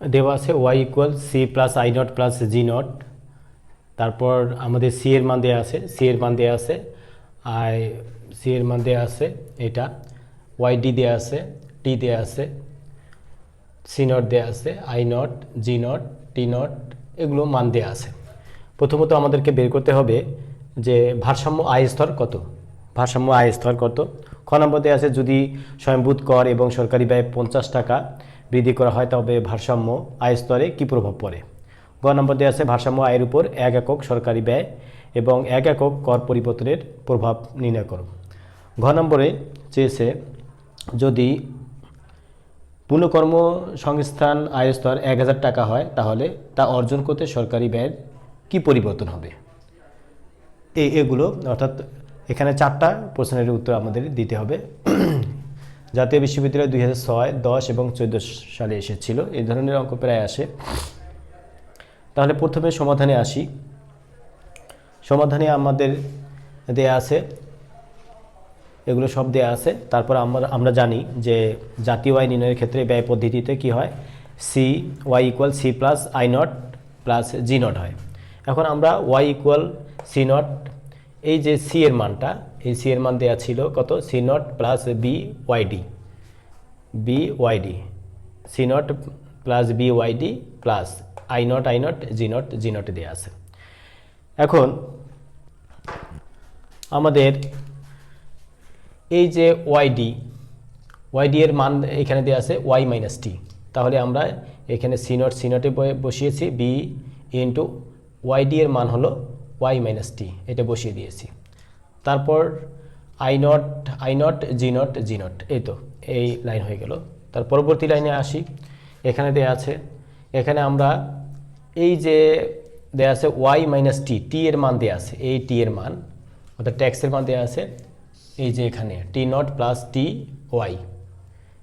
দেওয়া আছে Y equal C plus I naught plus G naught তারপর আমাদের সি এর মান দেওয়া আছে সি এর মান দেওয়া আছে আই সি এর মান দেওয়া আছে এটা ওয়াই ডি দেওয়া আছে টি দেওয়া আছে সি নট দেওয়া আছে I naught G naught T naught এগুলো মান দেওয়া আছে। প্রথমত আমাদেরকে বের করতে হবে যে ভারসাম্য আয় স্তর কত। ভারসাম্য আয় স্তর কত। খ নম্বর দেওয়া আছে যদি স্বয়ংভূত কর এবং সরকারি ব্যয় পঞ্চাশ টাকা বৃদ্ধি করা হয়, তবে ভারসাম্য আয় স্তরে কী প্রভাব পড়ে? গ নম্বর দেওয়া আছে, ভারসাম্য আয়ের উপর এক একক সরকারি ব্যয় এবং এক একক কর পরিবর্তনের প্রভাব নির্ণয় করো। ঘ নম্বরে চেয়েছে, যদি পুনঃকর্ম সংস্থান আয় স্তর এক হাজার টাকা হয়, তাহলে তা অর্জন করতে সরকারি ব্যয়ের কী পরিবর্তন হবে? এই এগুলো অর্থাৎ এখানে চারটা প্রশ্নের উত্তর আমাদের দিতে হবে। জাতীয় বিশ্ববিদ্যালয় দুই হাজার ছয়, দশ এবং চোদ্দ সালে এসেছিল। এই ধরনের অঙ্ক প্রায় আসে। তাহলে প্রথমে সমাধানে আসি। সমাধানে আমাদের দেয়া আছে। এগুলো সব দেয়া আছে। তারপর আমরা আমরা জানি যে জাতীয় আয় নির্ণয়ের ক্ষেত্রে ব্যয় পদ্ধতিতে কি হয়? C Y equal C plus I naught plus G naught হয়। এখন আমরা ওয়াই ইকুয়াল সি নট এই যে সি এর মানটা এই সি এর মান দেওয়া ছিল কত? C naught plus B Y D B Y D C naught plus B Y D plus I naught I naught G naught G naught দেওয়া আছে। এখন আমাদের এই যে ওয়াইডি ওয়াইডি এর মান এখানে দেওয়া আছে ওয়াই মাইনাস টি তাহলে আমরা এখানে সি নট সি নটে বসিয়েছি বি ইন্টু ওয়াইডি এর মান হলো ওয়াই মাইনাস টি এটা বসিয়ে দিয়েছি। তারপর I naught I naught G naught G naught এই তো, এই লাইন হয়ে গেল। তার পরবর্তী লাইনে আসি। এখানে দেয়া আছে, এখানে আমরা এই যে দেয়া আছে ওয়াই মাইনাস টি টি এর মান দেয়া আছে, এই টি এর মান, অর্থাৎ ট্যাক্সের মান দেওয়া আছে, এই যে এখানে T naught plus T Y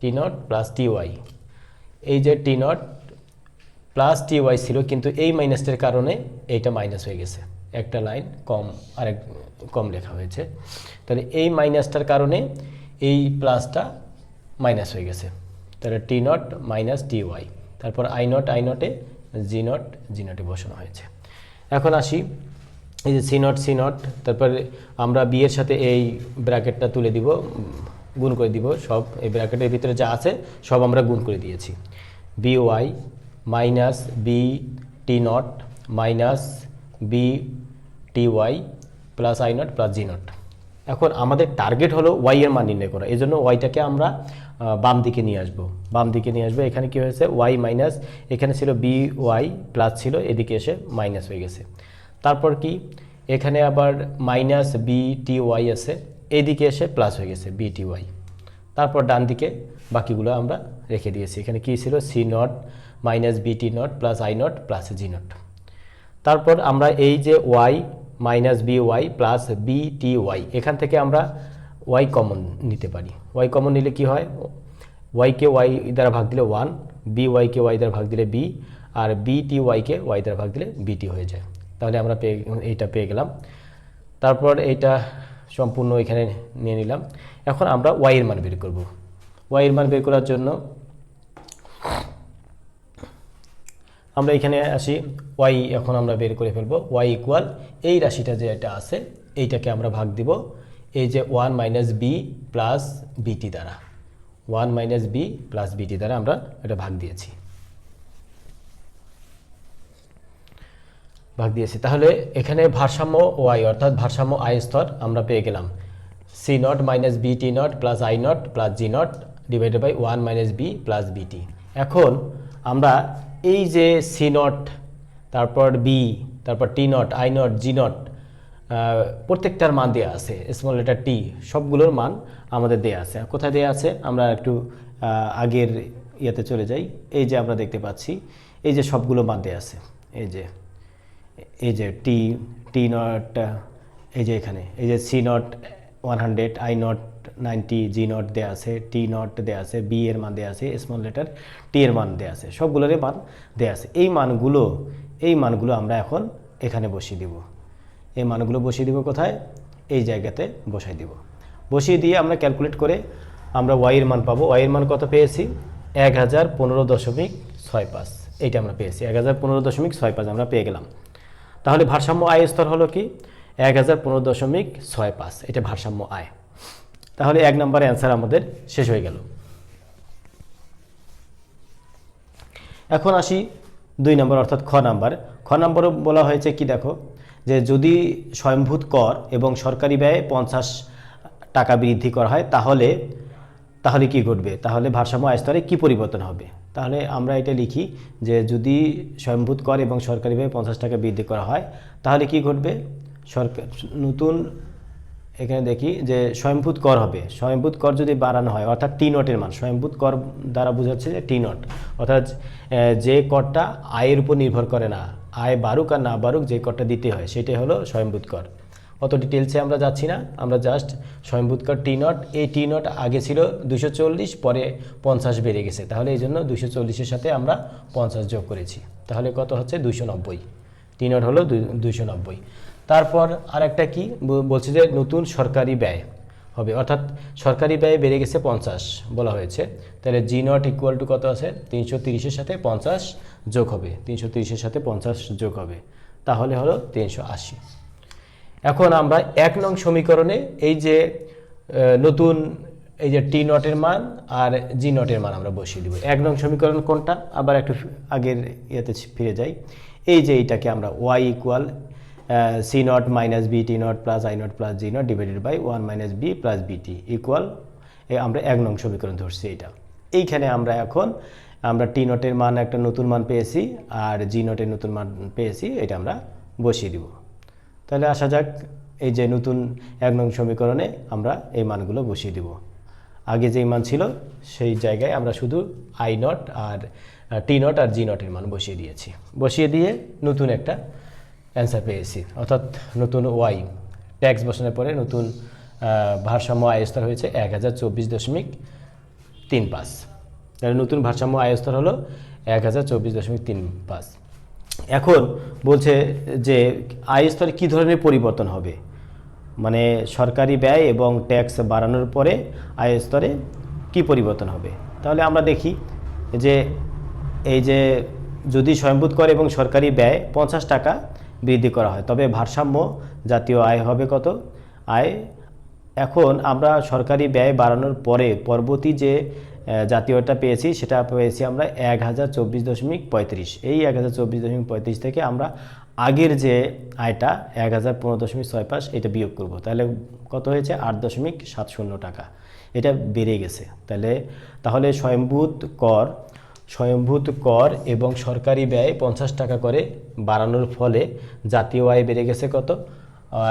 T naught plus T Y এই যে T naught plus T Y ছিল, কিন্তু এই মাইনাসটার কারণে এইটা মাইনাস হয়ে গেছে। একটা লাইন কম, আরেক কম লেখা হয়েছে। তাহলে এই মাইনাসটার কারণে এই প্লাসটা মাইনাস হয়ে গেছে। তাহলে T naught minus T Y. তারপর আই নট, আই নটে জি নট, জি নটে বসানো হয়েছে। এখন আসি, এই যে সি নট সি নট, তারপরে আমরা বিয়ের সাথে এই ব্র্যাকেটটা তুলে দিব, গুণ করে দিব সব। এই ব্র্যাকেটের ভিতরে যা আছে, সব আমরা গুণ করে দিয়েছি। B Y minus B T naught minus B T Y plus I naught plus G naught এখন আমাদের টার্গেট হলো ওয়াই এর মান নির্ণয় করা। এই জন্য ওয়াইটাকে আমরা বাম দিকে নিয়ে আসব। বাম দিকে নিয়ে আসব। এখানে কি হয়েছে? ওয়াই মাইনাস এখানে ছিল বি ওয়াই প্লাস ছিল, এদিকে এসে মাইনাস হয়ে গেছে। তারপর কি? এখানে আবার মাইনাস বি টি ওয়াই আছে, এদিকে এসে প্লাস হয়ে গেছে বি টি ওয়াই তারপর ডান দিকে বাকিগুলো আমরা রেখে দিয়েছি। এখানে কি ছিল? C naught minus B T naught plus I naught plus G naught তারপর আমরা এই যে Y minus B Y plus B T Y এখান থেকে আমরা ওয়াই কমন নিতে পারি। ওয়াই কমন নিলে কি হয়? ওয়াইকে ওয়াই দ্বারা ভাগ দিলে ওয়ান বি ওয়াইকে ওয়াই দ্বারা ভাগ দিলে বি আর বি টি ওয়াইকে ওয়াই দ্বারা ভাগ দিলে বিটি হয়ে যায়। তাহলে আমরা পেয়ে, এইটা পেয়ে গেলাম। তারপর এইটা সম্পূর্ণ এখানে নিয়ে নিলাম। এখন আমরা ওয়াইয়ের মান বের করব। ওয়াইয়ের মান বের করার জন্য আমরা এখানে আসি ওয়াই এখন আমরা বের করে ফেলব ওয়াই ইকুয়াল এই রাশিটা যে এটা আছে, এইটাকে আমরা ভাগ দিব, এই যে ওয়ান মাইনাস বি প্লাস বিটি দ্বারা। ওয়ান মাইনাস বি প্লাস বিটি দ্বারা আমরা এটা ভাগ দিয়েছি। ভাগ দিয়েছি। তাহলে এখানে ভারসাম্য ওয়াই অর্থাৎ ভারসাম্য আই স্তর আমরা পেয়ে গেলাম। C naught minus B T naught plus I naught plus G naught divided by one minus B plus B T এখন আমরা এই যে সি নট, তারপর বি, তারপর T naught, I naught, G naught প্রত্যেকটার মান দেওয়া আছে স্মল লেটার টি সবগুলোর মান আমাদের দেওয়া আছে। কোথায় দেওয়া আছে? আমরা একটু আগের ইয়েতে চলে যাই। এই যে আমরা দেখতে পাচ্ছি, এই যে সবগুলো মান দেওয়া আছে, এই যে এই যে টি টি নট, এই যে এখানে, এই যে C naught one hundred I naught ninety G naught দেওয়া আছে টি নট দেওয়া আছে বি এর মান দেওয়া আছে স্মল লেটার টি এর মান দেওয়া আছে, সবগুলোরই মান দেওয়া আছে। এই মানগুলো এই মানগুলো আমরা এখন এখানে বসিয়ে দিব। এই মানগুলো বসিয়ে দিব কোথায়? এই জায়গাতে বসাই দিব। বসিয়ে দিয়ে আমরা ক্যালকুলেট করে আমরা ওয়াইয়ের মান পাবো। ওয়াইয়ের মান কত পেয়েছি? এক হাজার পনেরো দশমিক ছয় পাঁচ। এইটা আমরা পেয়েছি। এক হাজার পনেরো দশমিক ছয় পাঁচ আমরা পেয়ে গেলাম। তাহলে ভারসাম্য আয় স্তর হলো কি? এক হাজার পনেরো দশমিক ছয় পাঁচ। এটা ভারসাম্য আয়। তাহলে এক নম্বরে অ্যান্সার আমাদের শেষ হয়ে গেল। এখন আসি দুই নম্বর অর্থাৎ খ নাম্বার। খ নম্বরও বলা হয়েছে কি দেখো, যে যদি স্বয়ংভূত কর এবং সরকারি ব্যয় পঞ্চাশ টাকা বৃদ্ধি করা হয়, তাহলে তাহলে কি ঘটবে? তাহলে ভারসাম্য আয় স্তরে কী পরিবর্তন হবে? তাহলে আমরা এটা লিখি যে যদি স্বয়ংভূত কর এবং সরকারি ব্যয় পঞ্চাশ টাকা বৃদ্ধি করা হয়, তাহলে কি ঘটবে? সরকার, নতুন এখানে দেখি যে স্বয়ংভূত কর হবে। স্বয়ংভূত কর যদি বাড়ানো হয়, অর্থাৎ টি নটের মান স্বয়ংভূত কর দ্বারা বোঝাচ্ছে যে টি নট অর্থাৎ যে করটা আয়ের উপর নির্ভর করে না, আয় বাড়ুক আর না বাড়ুক যে করটা দিতে হয়, সেটাই হলো স্বয়ংভূত কর। অত ডিটেলসে আমরা যাচ্ছি না, আমরা জাস্ট স্বয়ংভূত কর টি নট এই টি নট আগে ছিল দুশো চল্লিশ, পরে পঞ্চাশ বেড়ে গেছে। তাহলে এই জন্য দুশো চল্লিশের সাথে আমরা পঞ্চাশ যোগ করেছি। তাহলে কত হচ্ছে? দুশো নব্বই। টি নট হলো দুইশো নব্বই। তারপর আরেকটা কি? বলছে যে নতুন সরকারি ব্যয় হবে। অর্থাৎ সরকারি ব্যয় বেড়ে গেছে পঞ্চাশ বলা হয়েছে। তাহলে জি নট ইকুয়াল টু কত আছে? তিনশো তিরিশের সাথে পঞ্চাশ যোগ হবে। তিনশো তিরিশের সাথে পঞ্চাশ যোগ হবে। তাহলে হলো তিনশো আশি। এখন আমরা এক নং সমীকরণে এই যে নতুন এই যে টি নটের মান আর জি নটের মান আমরা বসিয়ে দিব। এক নং সমীকরণ কোনটা? আবার একটু আগের ইয়েতে ফিরে যাই। এই যে এইটাকে আমরা Y equal C naught minus B T naught plus I naught plus G naught divided by one minus B plus B T equal আমরা এক নং সমীকরণ ধরছি এইটা এইখানে আমরা এখন, আমরা টি নটের মান একটা নতুন মান পেয়েছি, আর জি নটের নতুন মান পেয়েছি, এটা আমরা বসিয়ে দিব। তাহলে আসা যাক, এই যে নতুন এক নং সমীকরণে আমরা এই মানগুলো বসিয়ে দিব। আগে যেই মান ছিল, সেই জায়গায় আমরা শুধু আই নট আর টি নট আর জি নটের মান বসিয়ে দিয়েছি। বসিয়ে দিয়ে নতুন একটা অ্যান্সার পেয়েছি অর্থাৎ নতুন ওয়াই ট্যাক্স বসানোর পরে নতুন ভারসাম্য আয় স্তর হয়েছে এক হাজার চব্বিশ দশমিক তিন পাঁচ। তাহলে নতুন ভারসাম্য আয়স্তর হলো এক হাজার চব্বিশ দশমিক তিন পাঁচ। এখন বলছে যে আয়স্তরে কী ধরনের পরিবর্তন হবে? মানে সরকারি ব্যয় এবং ট্যাক্স বাড়ানোর পরে আয় স্তরে কী পরিবর্তন হবে? তাহলে আমরা দেখি যে এই যে যদি স্বয়ংভূত কর এবং সরকারি ব্যয় পঞ্চাশ টাকা বৃদ্ধি করা হয়। তবে ভারসাম্য জাতীয় আয় হবে কত? আয়, এখন আমরা সরকারি ব্যয় বাড়ানোর পরে পরবর্তী যে জাতীয়টা পেয়েছি, সেটা পেয়েছি আমরা এক হাজার চব্বিশ দশমিক পঁয়ত্রিশ। এই এক হাজার চব্বিশ দশমিক পঁয়ত্রিশ থেকে আমরা আগের যে আয়টা এক হাজার পনেরো দশমিক ছয় পাঁচ, এটা বিয়োগ করব। তাহলে কত হয়েছে? আট দশমিক সাত শূন্য টাকা। এটা বেড়ে গেছে। তাহলে তাহলে স্বয়ংভূত কর স্বয়ংভূত কর এবং সরকারি ব্যয় পঞ্চাশ টাকা করে বাড়ানোর ফলে জাতীয় আয় বেড়ে গেছে কত?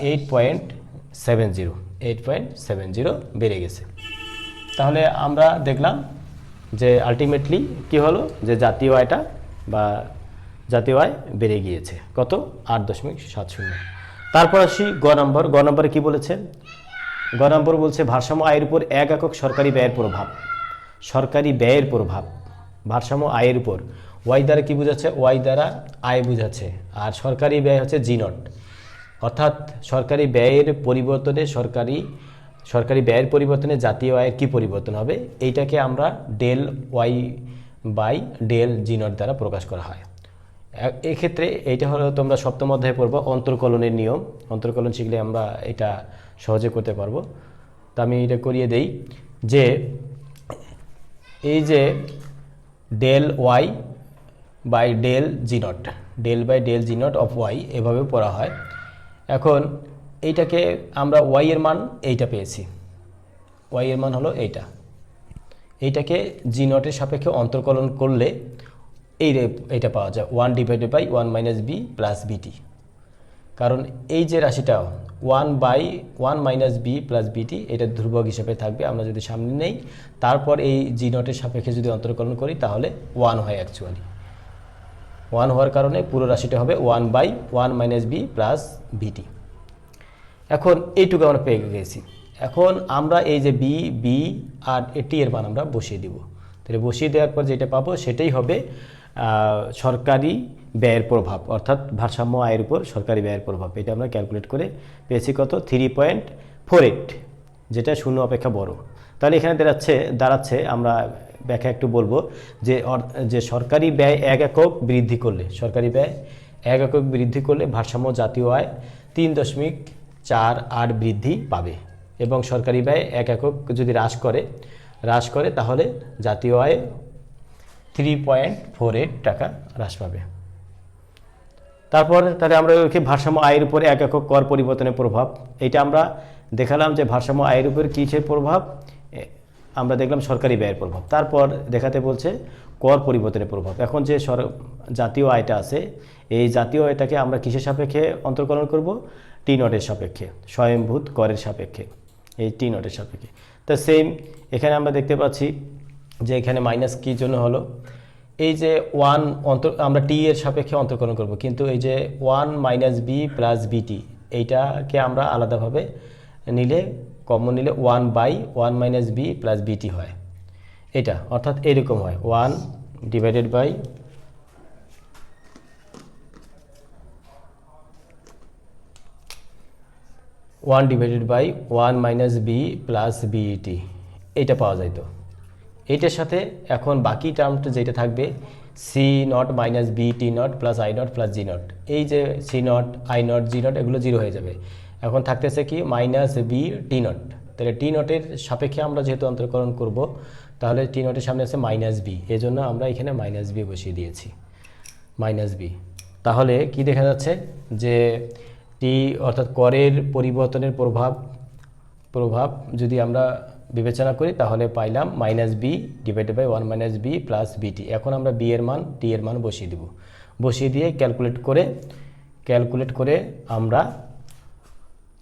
Eight point seven zero eight point seven zero বেড়ে গেছে। তাহলে আমরা দেখলাম যে আলটিমেটলি কি হলো? যে জাতীয় আয়টা বা জাতীয় আয় বেড়ে গিয়েছে। কত? আট দশমিক সাত শূন্য। তারপর আসি গ নম্বর। গ নম্বরে কী বলেছে? গ নম্বর বলছে, ভারসাম্য আয়ের উপর এক একক সরকারি ব্যয়ের প্রভাব। সরকারি ব্যয়ের প্রভাব। ভারসাম্য আয়ের উপর। ওয়াই দ্বারা কি বোঝাচ্ছে? ওয়াই দ্বারা আয় বোঝাচ্ছে। আর সরকারি ব্যয় হচ্ছে জি নট অর্থাৎ সরকারি ব্যয়ের পরিবর্তনে সরকারি সরকারি ব্যয়ের পরিবর্তনে জাতীয় আয়ের কি পরিবর্তন হবে? এইটাকে আমরা del Y by del G naught দ্বারা প্রকাশ করা হয়। এক্ষেত্রে এইটা হলো তোমরা সপ্তম অধ্যায়ে পড়ব, অন্তর্কলনের নিয়ম। অন্তর্কলন শিখলে আমরা এটা সহজে করতে পারব। তা আমি এটা করিয়ে দেই যে, এই যে del Y by del G naught del by del G naught of Y এভাবে পড়া হয়। এখন এইটাকে আমরা ওয়াই এর মান এইটা পেয়েছি। ওয়াই এর মান হলো এইটা। এইটাকে জি নটের সাপেক্ষে অন্তর্কলন করলে এই এইটা পাওয়া যায়। One divided by one minus B plus B T কারণ এই যে রাশিটা one by one minus B plus B T এটা ধ্রুবক হিসেবে থাকবে, আমরা যদি সামনে নেই, তারপর এই জি নটের সাপেক্ষে যদি অন্তর্কলন করি, তাহলে ওয়ান হয় অ্যাকচুয়ালি ওয়ান হওয়ার কারণে পুরো রাশিটা হবে one by one minus B plus B T এখন এইটুকু আমরা পেয়ে গেছি। এখন আমরা এই যে বি বি আর টি এর মান আমরা বসিয়ে দিব। তাহলে বসিয়ে দেওয়ার পর যেটা পাবো, সেটাই হবে সরকারি ব্যয়ের প্রভাব, অর্থাৎ ভারসাম্য আয়ের উপর সরকারি ব্যয়ের প্রভাব। এটা আমরা ক্যালকুলেট করে পেয়েছি কত? থ্রি পয়েন্ট ফোর এইট যেটা শূন্য অপেক্ষা বড়। তাহলে এখানে দাঁড়াচ্ছে দাঁড়াচ্ছে, আমরা ব্যাখ্যা একটু বলব যে যে সরকারি ব্যয় এক একক বৃদ্ধি করলে, সরকারি ব্যয় এক একক বৃদ্ধি করলে ভারসাম্য জাতীয় আয় তিন দশমিক চার আট বৃদ্ধি পাবে এবং সরকারি ব্যয় এক একক যদি হ্রাস করে হ্রাস করে তাহলে জাতীয় আয় থ্রি পয়েন্ট ফোর এইট টাকা হ্রাস পাবে। তারপর তাহলে আমরা ওকে ভারসাম্য আয়ের উপরে এক একক কর পরিবর্তনের প্রভাব। এটা আমরা দেখালাম যে ভারসাম্য আয়ের উপর কিসের প্রভাব আমরা দেখলাম সরকারি ব্যয়ের প্রভাব। তারপর দেখাতে বলছে কর পরিবর্তনের প্রভাব। এখন যে সর, জাতীয় আয়টা আছে, এই জাতীয় আয়টাকে আমরা কিসের সাপেক্ষে অন্তর্কলন করব? টি নটের সাপেক্ষে স্বয়ংভূত করের সাপেক্ষে, এই টি নটের সাপেক্ষে। তা সেম এখানে আমরা দেখতে পাচ্ছি যে এখানে মাইনাস কী জন্য হলো? এই যে ওয়ান অন্তর, আমরা টি এর সাপেক্ষে অন্তর্করণ করব, কিন্তু এই যে ওয়ান মাইনাস বি প্লাস বিটি এইটাকে আমরা আলাদাভাবে নিলে কমন নিলে one by one minus B plus B T হয়। এটা, অর্থাৎ এরকম হয় one divided by one divided by one minus B plus B T এটা পাওয়া যাইতো। এইটার সাথে এখন বাকি টার্মটা যেটা থাকবে C naught minus B T naught plus I naught plus G naught এই যে C naught I naught G naught এগুলো জিরো হয়ে যাবে। এখন থাকতেছে কি মাইনাস বি টি নট তাহলে টি নটের সাপেক্ষে আমরা যেহেতু অন্তর্করণ করব, তাহলে টি নটের সামনে আছে মাইনাস বি এজন্য আমরা এখানে মাইনাস বি বসিয়ে দিয়েছি। মাইনাস বি তাহলে কি দেখা যাচ্ছে যে টি অর্থাৎ করের পরিবর্তনের প্রভাব প্রভাব যদি আমরা বিবেচনা করি, তাহলে পাইলাম minus B divided by one minus B plus B T এখন আমরা বি এর মান টি এর মান বসিয়ে দেব। বসিয়ে দিয়ে ক্যালকুলেট করে ক্যালকুলেট করে আমরা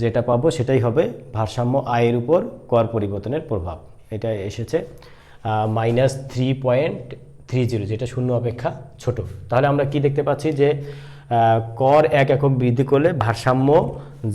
যেটা পাবো সেটাই হবে ভারসাম্য আয়ের উপর কর পরিবর্তনের প্রভাব। এটা এসেছে minus three point three zero যেটা শূন্য অপেক্ষা ছোট। তাহলে আমরা কি দেখতে পাচ্ছি যে কর এক একক বৃদ্ধি করলে ভারসাম্য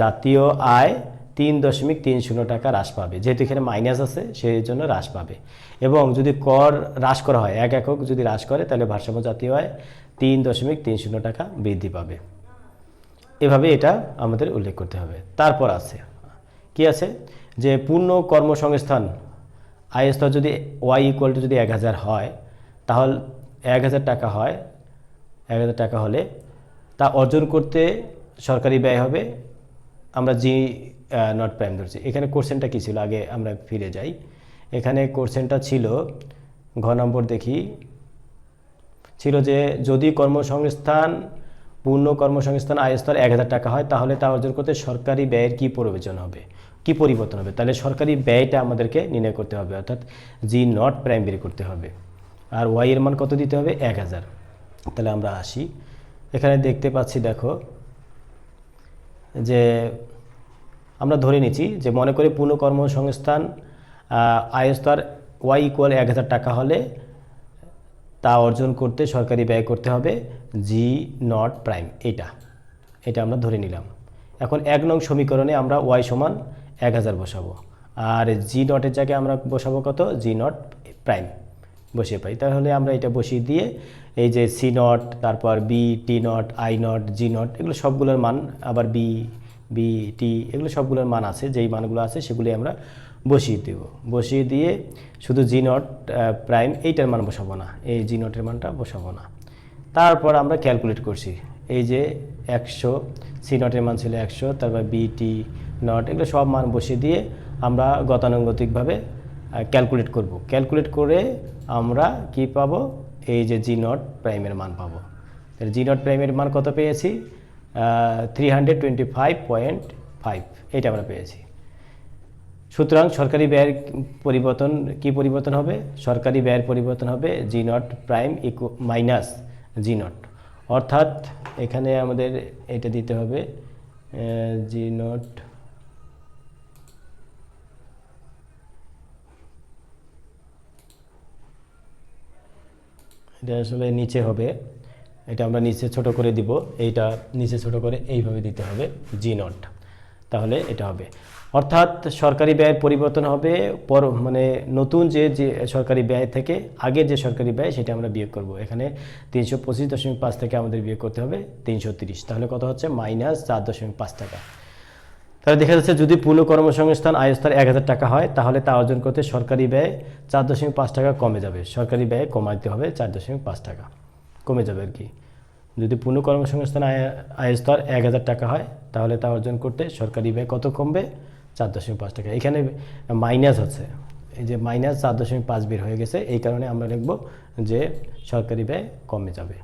জাতীয় আয় তিন দশমিক তিন শূন্য টাকা হ্রাস পাবে। যেহেতু এখানে মাইনাস আছে, সেই জন্য হ্রাস পাবে। এবং যদি কর হ্রাস করা হয়, এক একক যদি হ্রাস করে, তাহলে ভারসাম্য জাতীয় আয় তিন দশমিক তিন শূন্য টাকা বৃদ্ধি পাবে। এভাবে এটা আমাদের উল্লেখ করতে হবে। তারপর আছে, কি আছে? যে পূর্ণ কর্মসংস্থান আয় যদি ওয়াই ইকুয়াল টু যদি এক হাজার হয়, তাহলে এক হাজার টাকা হয়, এক হাজার টাকা হলে তা অর্জন করতে সরকারি ব্যয় হবে। আমরা জি নট প্রাইম ধরছি। এখানে কোশ্চেনটা কী ছিল? আগে আমরা ফিরে যাই। এখানে কোশ্চেনটা ছিল, ঘ নম্বর দেখি। ছিল যে, যদি কর্মসংস্থান, পূর্ণ কর্মসংস্থান আয় স্তর এক হাজার টাকা হয়, তাহলে তা অর্জন করতে সরকারি ব্যয়ের কী প্রয়োজন হবে? কি পরিবর্তন হবে? তাহলে সরকারি ব্যয়টা আমাদেরকে নির্ণয় করতে হবে, অর্থাৎ জি নট প্রাইম বের করতে হবে। আর ওয়াই এর মান কত দিতে হবে? এক হাজার। তাহলে আমরা আসি। এখানে দেখতে পাচ্ছি, দেখো, যে আমরা ধরে নিচ্ছি যে মনে করি পূর্ণ কর্মসংস্থান আহ, আয় স্তর ওয়াই ইকুয়াল এক হাজার টাকা হলে তা অর্জন করতে সরকারি ব্যয় করতে হবে জি নট প্রাইম এটা। এটা আমরা ধরে নিলাম। এখন এক নং সমীকরণে আমরা ওয়াই সমান এক হাজার বসাবো। আর জি নটের জায়গায় আমরা বসাবো কত? জি নট প্রাইম বসিয়ে পাই। তাহলে আমরা এটা বসিয়ে দিয়ে এই যে সি নট তারপর B T naught I naught G naught এগুলো সবগুলোর মান আবার বি বি টি এগুলো সবগুলোর মান আছে, যেই মানগুলো আছে সেগুলি আমরা বসিয়ে দেব। বসিয়ে দিয়ে শুধু জি নট প্রাইম এইটার মান বসাবো না, এই জি নটের মানটা বসাবো না। তারপর আমরা ক্যালকুলেট করছি, এই যে একশো সি নটের মান ছিল একশো, তারপর বি টি নট এগুলো সব মান বসিয়ে দিয়ে আমরা গতানুগতিকভাবে ক্যালকুলেট করব। ক্যালকুলেট করে আমরা কি পাবো? এই যে জি নট প্রাইমের মান পাবো। জি নট প্রাইমের মান কত পেয়েছি? Three hundred twenty five point five এটা আমরা পেয়েছি। সুতরাং সরকারি ব্যয়ের পরিবর্তন, কি পরিবর্তন হবে? সরকারি ব্যয়ের পরিবর্তন হবে G naught prime equal minus G naught অর্থাৎ এখানে আমাদের এটা দিতে হবে জি নট এটা আসলে নিচে হবে। এটা আমরা নিচে ছোট করে দিব। এইটা নিচে ছোট করে এইভাবে দিতে হবে, জি নট। তাহলে এটা হবে। অর্থাৎ সরকারি ব্যয়ের পরিবর্তন হবে, পর মানে নতুন যে যে সরকারি ব্যয় থেকে আগের যে সরকারি ব্যয়, সেটা আমরা বিয়োগ করব। এখানে তিনশো পঁচিশ দশমিক পাঁচ থেকে আমাদের বিয়োগ করতে হবে, তিনশো তিরিশ। তাহলে কত হচ্ছে? মাইনাস চার দশমিক পাঁচ টাকা। তাহলে দেখা যাচ্ছে যদি পূর্ণ কর্মসংস্থান আয় স্তর এক হাজার টাকা হয়, তাহলে তা অর্জন করতে সরকারি ব্যয় চার দশমিক পাঁচ টাকা কমে যাবে। সরকারি ব্যয় কমাইতে হবে চার দশমিক পাঁচ টাকা। কমে যাবে আর কি। যদি পূর্ণ কর্মসংস্থান আয় আয় স্তর এক হাজার টাকা হয়, তাহলে তা অর্জন করতে সরকারি ব্যয় কত কমবে? চার দশমিক পাঁচ টাকা। এখানে মাইনাস আছে এই যে মাইনাস চার দশমিক পাঁচ বের হয়ে গেছে, এই কারণে আমরা লিখব যে সরকারি ব্যয় কমে যাবে।